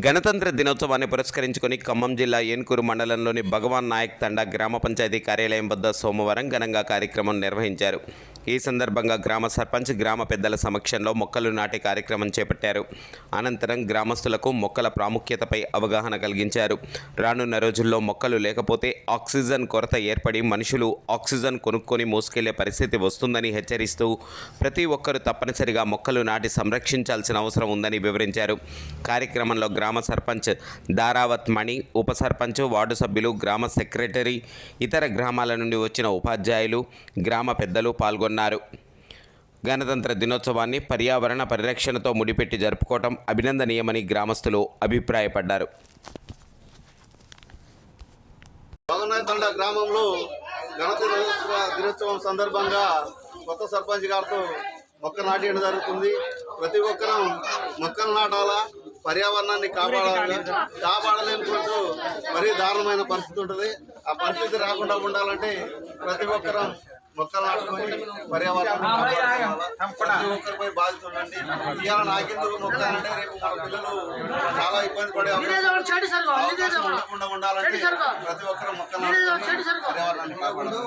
గణతంత్ర దినోత్సవాన్ని పురస్కరించుకొని ఖమ్మం జిల్లా ఏన్కూరు మండలంలోని భగవాన్ నాయక్ తండా గ్రామ పంచాయతీ కార్యాలయం వద్ద సోమవారం ఘనంగా కార్యక్రమం నిర్వహించారు. ఈ సందర్భంగా గ్రామ సర్పంచ్ గ్రామ పెద్దల సమక్షంలో మొక్కలు నాటే కార్యక్రమం చేపట్టారు. అనంతరం గ్రామస్తులకు మొక్కల ప్రాముఖ్యతపై అవగాహన కలిగించారు. రానున్న రోజుల్లో మొక్కలు లేకపోతే ఆక్సిజన్ కొరత ఏర్పడి మనుషులు ఆక్సిజన్ కొనుక్కొని మోసుకెళ్ళే పరిస్థితి వస్తుందని హెచ్చరిస్తూ ప్రతి ఒక్కరూ తప్పనిసరిగా మొక్కలు నాటి సంరక్షించాల్సిన అవసరం ఉందని వివరించారు. కార్యక్రమంలో గ్రామ సర్పంచ్ దారావత్ మణి ఉప సర్పంచ్ వార్డు సభ్యులు గ్రామ సెక్రటరీ ఇతర గ్రామాల నుండి వచ్చిన ఉపాధ్యాయులు గ్రామ పెద్దలు పాల్గొన్నారు. గణతంత్ర దినోత్సవాన్ని పర్యావరణ పరిరక్షణతో ముడిపెట్టి జరుపుకోవటం అభినందనీయమని గ్రామస్తులు అభిప్రాయపడ్డారు. తండ గ్రామంలో గణతంత్ర దినోత్సవం సందర్భంగా కొత్త సర్పంచ్ గారితో మొక్క నాటేయడం జరుగుతుంది. ప్రతి ఒక్కరూ మొక్కలు నాటాలా పర్యావరణాన్ని కాపాడాలి కాపాడలేని కొంచెం మరీ దారుణమైన పరిస్థితి ఉంటుంది. ఆ పరిస్థితి రాకుండా ఉండాలంటే ప్రతి ఒక్కరూ మొక్కలు నాటుకొని కాపాడుకోవాలా. ప్రతి ఒక్కరిపై బాధ్యత ఉండండి ఇవాళ నాకెందుకు మొక్క అంటే రేపు మన పిల్లలు చాలా ఇబ్బంది పడే ఉండకుండా ఉండాలంటే. ప్రతి ఒక్కరు మొక్కలు పర్యావరణాన్ని కాపాడాలి.